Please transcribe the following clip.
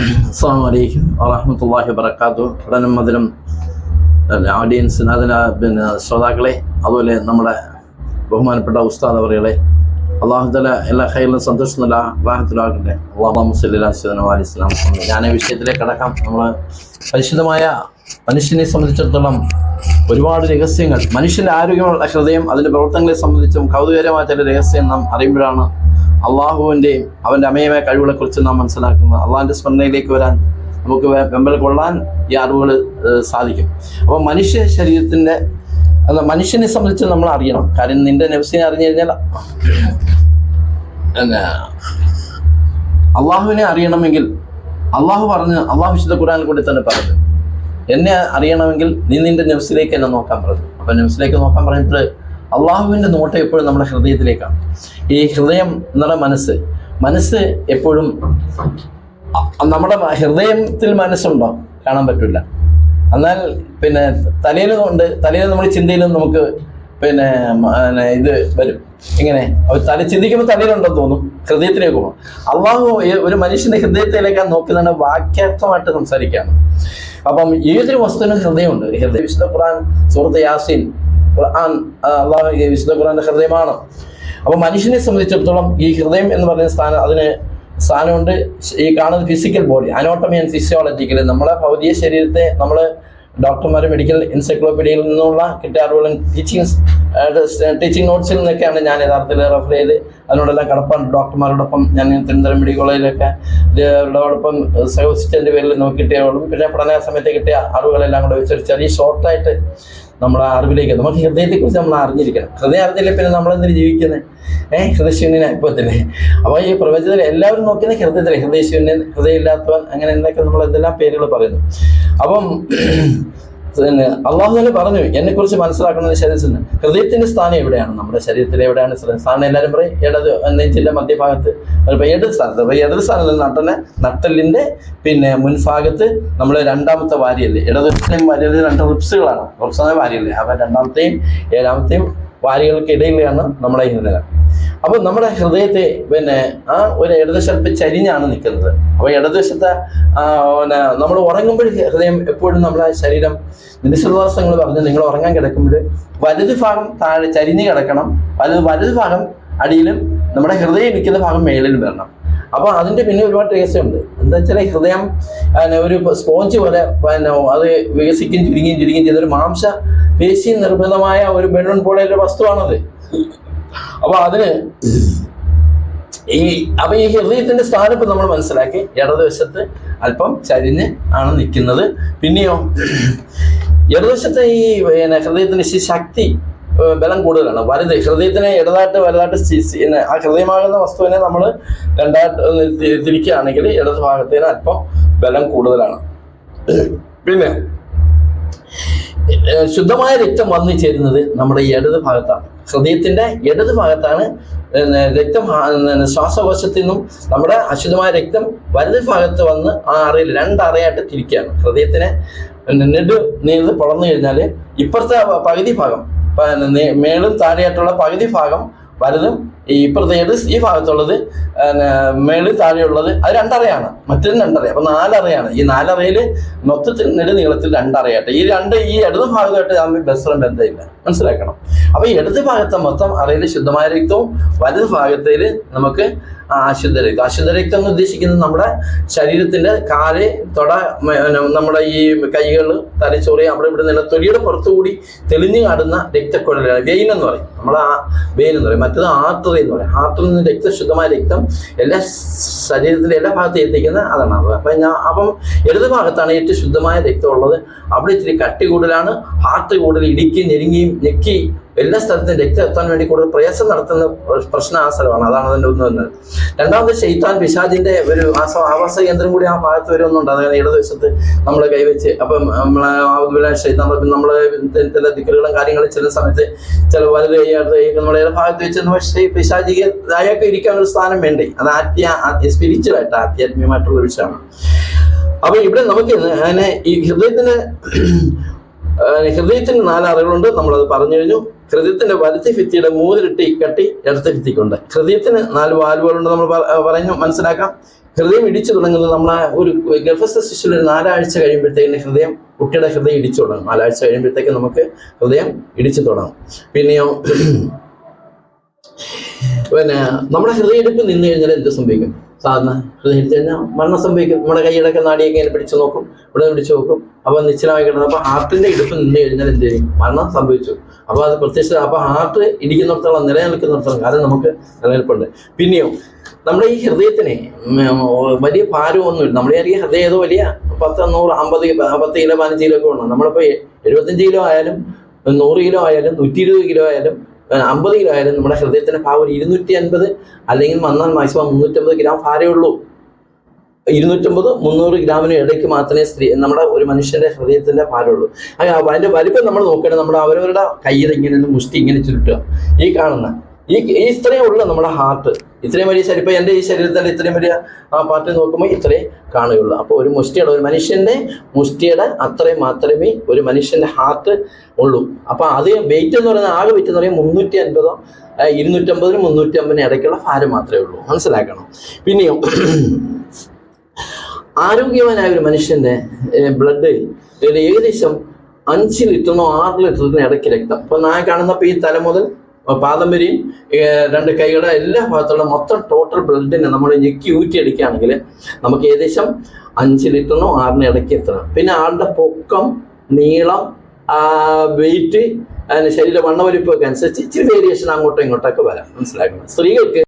അസ്സാം വലൈക്കും വറഹമത്തല്ലാഹി വർക്കാത്തു പഠനം അതിലും ഓഡിയൻസിന് അതിന് പിന്നെ ശ്രോതാക്കളെ അതുപോലെ നമ്മുടെ ബഹുമാനപ്പെട്ട ഉസ്താദ് അവറുകളെ അള്ളാഹുദല എല്ലാ ഹൈലും നല്ല റാഹത്തിലാകട്ടെ അള്ളാഹു മുസ്ലിം അലി ഇസ്ലാം ഞാൻ വിഷയത്തിലേക്ക് കടക്കാം. നമ്മൾ പരിശുദ്ധമായ മനുഷ്യനെ സംബന്ധിച്ചിടത്തോളം ഒരുപാട് രഹസ്യങ്ങൾ മനുഷ്യന്റെ ആരോഗ്യമുള്ള ഹൃദയം അതിന്റെ പ്രവർത്തനങ്ങളെ സംബന്ധിച്ചും കൗതുകരമായ ചില രഹസ്യം നാം അറിയുമ്പോഴാണ് അള്ളാഹുവിന്റെയും അവന്റെ കഴിവുകളെ കുറിച്ച് നാം മനസ്സിലാക്കുന്നത് അള്ളാഹിന്റെ സ്മരണയിലേക്ക് വരാൻ നമുക്ക് വെമ്പൽ കൊള്ളാൻ ഈ അറിവുകൾ സാധിക്കും. അപ്പോൾ മനുഷ്യ ശരീരത്തിന്റെ അത് മനുഷ്യനെ സംബന്ധിച്ച് നമ്മൾ അറിയണം. കാര്യം നിന്റെ നെഫ്സിനെ അറിഞ്ഞു കഴിഞ്ഞാൽ എന്നാ അള്ളാഹുവിനെ അറിയണമെങ്കിൽ അള്ളാഹു പറഞ്ഞ് അള്ളാഹു വിശുദ്ധ ഖുറാനിൽ കൂടി തന്നെ പറഞ്ഞു. എന്നെ അറിയണമെങ്കിൽ നീ നിന്റെ നെഫ്സിലേക്ക് എന്നെ നോക്കാൻ പറഞ്ഞു. അപ്പം നെഫ്സിലേക്ക് നോക്കാൻ പറഞ്ഞിട്ട് അള്ളാഹുവിന്റെ നോട്ടം എപ്പോഴും നമ്മുടെ ഹൃദയത്തിലേക്കാണ്. ഈ ഹൃദയം എന്നുള്ള മനസ്സ് മനസ്സ് എപ്പോഴും നമ്മുടെ ഹൃദയത്തിൽ മനസ്സുണ്ടോ? കാണാൻ പറ്റില്ല എന്നാൽ പിന്നെ തലയിൽ കൊണ്ട് തലയിൽ നമ്മൾ ചിന്തയിലും നമുക്ക് പിന്നെ ഇത് വരും. ഇങ്ങനെ. തല ചിന്തിക്കുമ്പോൾ തലയിലുണ്ടെന്ന് തോന്നും. ഹൃദയത്തിലേക്ക് പോകും അള്ളാഹു ഒരു മനുഷ്യന്റെ ഹൃദയത്തിലേക്കാൻ നോക്കുന്നതാണ് വാക്യാർത്ഥമായിട്ട് സംസാരിക്കുകയാണ് അപ്പം ഏതൊരു വസ്തുവിനും ഹൃദയമുണ്ട്. ഹൃദയ വിശുദ്ധ ഖുർആൻ സുഹൃത്ത് യാസീൻ ഖുർആൻ അള്ളാഹു വിശുദ്ധ ഖുറാന്റെ ഹൃദയമാണ്. അപ്പോൾ മനുഷ്യനെ സംബന്ധിച്ചിടത്തോളം ഈ ഹൃദയം എന്ന് പറയുന്ന സ്ഥാനം അതിന് സ്ഥാനമുണ്ട്. ഈ കാണുന്ന physical body anatomy and physiological നമ്മളെ ഭൗതിക ശരീരത്തെ നമ്മൾ ഡോക്ടർമാർ മെഡിക്കൽ എൻസൈക്ലോപീഡിയയിൽ നിന്നുള്ള കിട്ടിയ അറിവുകളും ടീച്ചിങ് ടീച്ചിങ് നോട്ട്സിൽ നിന്നൊക്കെയാണ് ഞാൻ യഥാർത്ഥത്തിൽ റെഫർ ചെയ്ത്. അതിനോടെല്ലാം കടപ്പാണ് ഡോക്ടർമാരോടൊപ്പം ഞാൻ തിരുവനന്തപുരം മെഡിക്കൽ കോളേജിലൊക്കെ അവരോടൊപ്പം സഹോസിച്ചതിന്റെ പേരിൽ നോക്കിയിട്ടേ ഉള്ളൂ പിന്നെ പഠന സമയത്ത് കിട്ടിയ അറിവുകളെല്ലാം കൂടെ വെച്ചൊരു ചെറിയ ഷോർട്ടായിട്ട് നമ്മുടെ അറിവിലേക്ക് നമുക്ക് ഹൃദയത്തെക്കുറിച്ച് നമ്മൾ അറിഞ്ഞിരിക്കണം. ഹൃദയം അറിഞ്ഞില്ല പിന്നെ നമ്മളെന്തിനു ജീവിക്കുന്നത് ഏഹ് ഹൃദയശൂന്യനെ തന്നെ അപ്പോൾ ഈ പ്രപഞ്ചത്തിൽ എല്ലാവരും നോക്കിയത് ഹൃദയത്തിലെ ഹൃദയശൂന്യൻ ഹൃദയമില്ലാത്തവൻ അങ്ങനെ എന്തൊക്കെ നമ്മൾ എന്തെല്ലാം പേരുകൾ പറയുന്നു. അപ്പം പിന്നെ അള്ളാഹു തന്നെ പറഞ്ഞു എന്നെ കുറിച്ച് മനസ്സിലാക്കുന്നത് ശരീരത്തിന് ഹൃദയത്തിന്റെ സ്ഥാനം എവിടെയാണ്? നമ്മുടെ ശരീരത്തിൽ എവിടെയാണ് സ്ഥാനം എല്ലാവരും പറയും ഇടത് നെഞ്ചിന്റെ മധ്യഭാഗത്ത്. ഇടത് സ്ഥാനത്ത് അപ്പൊ ഇടത് സ്ഥാനത്ത് നട്ടനെ നട്ടലിന്റെ പിന്നെ മുൻഭാഗത്ത് നമ്മൾ രണ്ടാമത്തെ വാരിയല്ലേ? ഇടതും വാരിയല്ലേ? രണ്ട് റിപ്സുകളാണ് റിപ്സ് വാരിയല്ലേ? അപ്പൊ രണ്ടാമത്തെയും ഏഴാമത്തെയും വാരികൾക്കിടയിലാണ് നമ്മളെ ഈ ഹൃദയം അപ്പൊ നമ്മുടെ ഹൃദയത്തെ പിന്നെ ആ ഒരു ഇടതുശത്ത് ചരിഞ്ഞാണ് നിൽക്കുന്നത്. അപ്പൊ ഇടതുവശത്തെ പിന്നെ നമ്മൾ ഉറങ്ങുമ്പോൾ ഹൃദയം എപ്പോഴും നമ്മുടെ ശരീരം നിശ്വാസങ്ങൾ പറഞ്ഞ് നിങ്ങൾ ഉറങ്ങാൻ കിടക്കുമ്പോൾ വലുത് ഭാഗം താഴെ ചരിഞ്ഞ് കിടക്കണം. വലത് വലുത് ഭാഗം അടിയിലും നമ്മുടെ ഹൃദയം നിൽക്കുന്ന ഭാഗം മേളിലും വരണം. അപ്പൊ അതിന്റെ പിന്നെ ഒരുപാട് രഹസ്യമുണ്ട് എന്താ വെച്ചാൽ ഹൃദയം ഒരു സ്പോഞ്ച് പോലെ പിന്നെ അത് വികസിക്കുകയും ചുരുങ്ങുകയും ചുരുങ്ങുകയും ചെയ്ത ഒരു മാംസ പേശി നിർബന്ധമായ ഒരു ബലൂൺ പോലെ ഒരു വസ്തുവാണത്. അപ്പൊ അതിന് ഈ അപ്പൊ ഈ ഹൃദയത്തിന്റെ സ്ഥാനം ഇപ്പൊ നമ്മൾ മനസ്സിലാക്കി. ഇടതുവശത്ത് അല്പം ചരിഞ്ഞ് ആണ് നിൽക്കുന്നത്. പിന്നെയോ ഇടതുവശത്തെ ഈ പിന്നെ ഹൃദയത്തിന്റെ ശക്തി ബലം കൂടുതലാണ്. വലുത് ഹൃദയത്തിനെ ഇടതായിട്ട് വലുതായിട്ട് ആ ഹൃദയമാകുന്ന വസ്തുവിനെ നമ്മൾ രണ്ടായിട്ട് തിരിക്കുകയാണെങ്കിൽ ഇടത് ഭാഗത്തിന് അല്പം ബലം കൂടുതലാണ്. പിന്നെ ശുദ്ധമായ രക്തം വന്നു ചേരുന്നത് നമ്മുടെ ഇടത് ഭാഗത്താണ് ഹൃദയത്തിന്റെ ഇടത് ഭാഗത്താണ് രക്തം ശ്വാസകോശത്തിൽ നിന്നും നമ്മുടെ അശുദ്ധമായ രക്തം വലത് ഭാഗത്ത് വന്ന് ആ അറയിൽ രണ്ടറയായിട്ട് തിരിക്കുകയാണ്. ഹൃദയത്തിനെ നെടു നീൾ പൊളന്നു കഴിഞ്ഞാൽ ഇപ്പുറത്തെ പകുതി ഭാഗം മേളും താഴെയായിട്ടുള്ള പകുതി ഭാഗം വലതും ഈ ഇപ്പുറത്തേത് ഈ ഭാഗത്തുള്ളത് മേളിൽ താഴെയുള്ളത് അത് രണ്ടറയാണ്. മറ്റൊരു രണ്ടറ അപ്പൊ നാലറയാണ്. ഈ നാലറയിൽ മൊത്തത്തിൽ നെടുനീളത്തിൽ രണ്ടറയായിട്ട്. ഈ രണ്ട് ഈ ഇടതു ഭാഗമായിട്ട് നമ്മൾ ബസ്സും ബന്ധമില്ല. മനസ്സിലാക്കണം. അപ്പൊ ഈ ഇടത് ഭാഗത്തെ മൊത്തം അറയിൽ ശുദ്ധമായ രക്തവും വലത് ഭാഗത്തിൽ നമുക്ക് അശുദ്ധ രക്തം. അശുദ്ധ രക്തം എന്ന് ഉദ്ദേശിക്കുന്നത് നമ്മുടെ ശരീരത്തിന്റെ കാൽ തൊട നമ്മുടെ ഈ കൈകൾ തലച്ചോറി അവിടെ ഇവിടെ നില തൊലിയുടെ പുറത്തുകൂടി തെളിഞ്ഞു കാണുന്ന രക്തക്കുഴലാണ് വെയിൻ എന്ന് പറയും. നമ്മൾ ആ വെയിൻ എന്ന് പറയും. മറ്റത് ആർട്ടറി എന്ന് പറയും. ആർട്ടറിൽ നിന്ന് രക്തം ശുദ്ധമായ രക്തം എല്ലാ ശരീരത്തിലെ എല്ലാ ഭാഗത്തും എത്തിക്കുന്ന അതാണ്. അപ്പൊ ഞാൻ അപ്പം ഇടത് ഭാഗത്താണ് ഏറ്റവും ശുദ്ധമായ രക്തം ഉള്ളത്. അവിടെ ഇച്ചിരി കട്ടി കൂടുതലാണ്. ഹാർട്ട് കൂടുതൽ ഇടുക്കി ഞെരുങ്ങിയും ഞെക്കി എല്ലാ സ്ഥലത്തും രക്തം എത്താൻ വേണ്ടി കൂടുതൽ പ്രയാസം നടത്തുന്ന പ്രശ്നം ആ സ്ഥലമാണ്. അതാണ് അതിന്റെ ഒന്ന് വന്നത്. രണ്ടാമത് ഷെയ്ത്താൻ പിശാജിന്റെ ഒരു ആവാസ കേന്ദ്രം കൂടി ആ ഭാഗത്ത് വരുമെന്നുണ്ട് അതായത് ഇടതുവശത്ത് നമ്മൾ കൈവച്ച്. അപ്പം നമ്മളെ ഷെയ്ത്താൻ നമ്മൾ ചില ദിക്കറുകളും കാര്യങ്ങളും ചില സമയത്ത് ചില വലത് കൈ നമ്മളെ ഭാഗത്ത് വെച്ച് പക്ഷേ പിശാജിക്ക് അയാൾക്ക് ഇരിക്കാൻ ഒരു സ്ഥാനം വേണ്ടേ? അത് ആത്യ സ്പിരിച്വലായിട്ട് ആധ്യാത്മികമായിട്ടുള്ള വിഷയമാണ്. അപ്പൊ ഇവിടെ നമുക്ക് അങ്ങനെ ഈ ഹൃദയത്തിന് ഹൃദയത്തിന് നാല് നമ്മൾ അത് പറഞ്ഞു കഴിഞ്ഞു. ഹൃദയത്തിന്റെ വലത്തെ ഭിത്തിയുടെ മൂന്നിരട്ടി കട്ടി ഇടത്തെ ഭിത്തിക്കുണ്ട്. ഹൃദയത്തിന് നാല് വാൽവുകളുണ്ട് നമ്മൾ പറഞ്ഞു മനസ്സിലാക്കാം. ഹൃദയം ഇടിച്ചു തുടങ്ങുന്നത് നമ്മളെ ഒരു ഗർഭസ്ഥ ശിശുവിൽ ഒരു നാലാഴ്ച കഴിയുമ്പോഴത്തേക്കിന് ഹൃദയം കുട്ടിയുടെ ഹൃദയം ഇടിച്ചു തുടങ്ങും. നാലാഴ്ച കഴിയുമ്പോഴത്തേക്ക് നമുക്ക് ഹൃദയം ഇടിച്ചു തുടങ്ങും. പിന്നെയോ പിന്നെ നമ്മുടെ ഹൃദയെടുപ്പ് നിന്ന് കഴിഞ്ഞാൽ എന്ത് സംഭവിക്കും? സാധാരണ ഹൃദയം കഴിഞ്ഞാൽ മരണം സംഭവിക്കും. നമ്മുടെ കൈയിടൊക്കെ നാടിയൊക്കെ ഇങ്ങനെ പിടിച്ചു നോക്കും? ഇവിടെ പിടിച്ചു നോക്കും. അപ്പൊ നിശ്ചലമായി കിടന്നു അപ്പൊ ഹാർട്ടിന്റെ ഇടുപ്പ് നിന്ന് കഴിഞ്ഞാൽ എന്ത് ചെയ്യും? മരണം സംഭവിച്ചു. അപ്പോൾ അത് പ്രത്യക്ഷ അപ്പോൾ ഹാർട്ട് ഇടിക്കുന്നിടത്തോളം നിലനിൽക്കുന്നിടത്തോളം കാലം നമുക്ക് നിലനിൽപ്പുണ്ട്. പിന്നെയോ നമ്മുടെ ഈ ഹൃദയത്തിനെ വലിയ ഭാരമൊന്നുമില്ല നമ്മുടെ ഈ ഹൃദയം ഏതോ വലിയ പത്ത് നൂറ് അമ്പത് പത്ത് കിലോ പതിനഞ്ച് കിലോ ഒക്കെ വേണം നമ്മളിപ്പോ എഴുപത്തഞ്ച് കിലോ ആയാലും നൂറ് കിലോ ആയാലും നൂറ്റി ഇരുപത് കിലോ ആയാലും അമ്പത് കിലോ ആയാലും നമ്മുടെ ഹൃദയത്തിന്റെ ഭാവം ഒരു ഇരുന്നൂറ്റി അൻപത് അല്ലെങ്കിൽ വന്നാൽ മാക്സിമം മുന്നൂറ്റമ്പത് ഗ്രാം ഭാരമുള്ളൂ ഇരുന്നൂറ്റമ്പത് മുന്നൂറ് ഗ്രാമിന് ഇടയ്ക്ക് മാത്രമേ സ്ത്രീ നമ്മുടെ ഒരു മനുഷ്യന്റെ ഹൃദയത്തിന്റെ ഭാരമുള്ളൂ അതിന്റെ വലിപ്പം നമ്മൾ നോക്കണം നമ്മുടെ അവരവരുടെ കയ്യിൽ ഇങ്ങനെ മുഷ്ടി ഇങ്ങനെ ചുരുട്ടുക. ഈ കാണുന്ന ഈ ഈ നമ്മുടെ ഹാർട്ട് ഇത്രയും വലിയ ശരീരം ഇപ്പം എന്റെ ഈ ശരീരത്തിന്റെ ഇത്രയും വലിയ ആ പാർട്ട് നോക്കുമ്പോൾ ഇത്രയും കാണുകയുള്ളൂ. അപ്പോൾ ഒരു മുഷ്ടിയുടെ ഒരു മനുഷ്യന്റെ മുഷ്ടിയുടെ അത്രയും മാത്രമേ ഒരു മനുഷ്യന്റെ ഹാർട്ട് ഉള്ളൂ. അപ്പോൾ അത് വെയിറ്റ് എന്ന് പറയുന്നത് ആകെ വെയിറ്റ് എന്ന് പറയുന്നത് മുന്നൂറ്റി അൻപതോ ഇരുന്നൂറ്റമ്പതിനും മുന്നൂറ്റി അമ്പതിന് ഇടയ്ക്കുള്ള ഭാരം മാത്രമേ ഉള്ളൂ. മനസ്സിലാക്കണം? പിന്നെയോ ആരോഗ്യവാനായ ഒരു മനുഷ്യന്റെ ബ്ലഡ് ഏകദേശം അഞ്ച് ലിറ്ററിനോ ആറ് ലിറ്ററിനോ ഇടയ്ക്ക് രക്തം. അപ്പോൾ ഞാൻ കാണുന്നപ്പോൾ ഈ തല മുതൽ പാദം രണ്ട് കൈകളുടെ എല്ലാ ഭാഗത്തുള്ള മൊത്തം ടോട്ടൽ ബ്ലഡിനെ നമ്മൾ ഞെക്കി ഊറ്റി അടിക്കുകയാണെങ്കിൽ നമുക്ക് ഏകദേശം അഞ്ച് ലിറ്ററിനോ ആറിനെ ഇടയ്ക്ക് എത്തണം. പിന്നെ ആളുടെ പൊക്കം നീളം വെയിറ്റ് അതിന് ശരീര വണ്ണവലിപ്പൊക്കെ അനുസരിച്ച് ഇച്ചിരി വേരിയേഷൻ അങ്ങോട്ടും ഇങ്ങോട്ടൊക്കെ വരാം. മനസ്സിലാക്കണം സ്ത്രീകൾക്ക്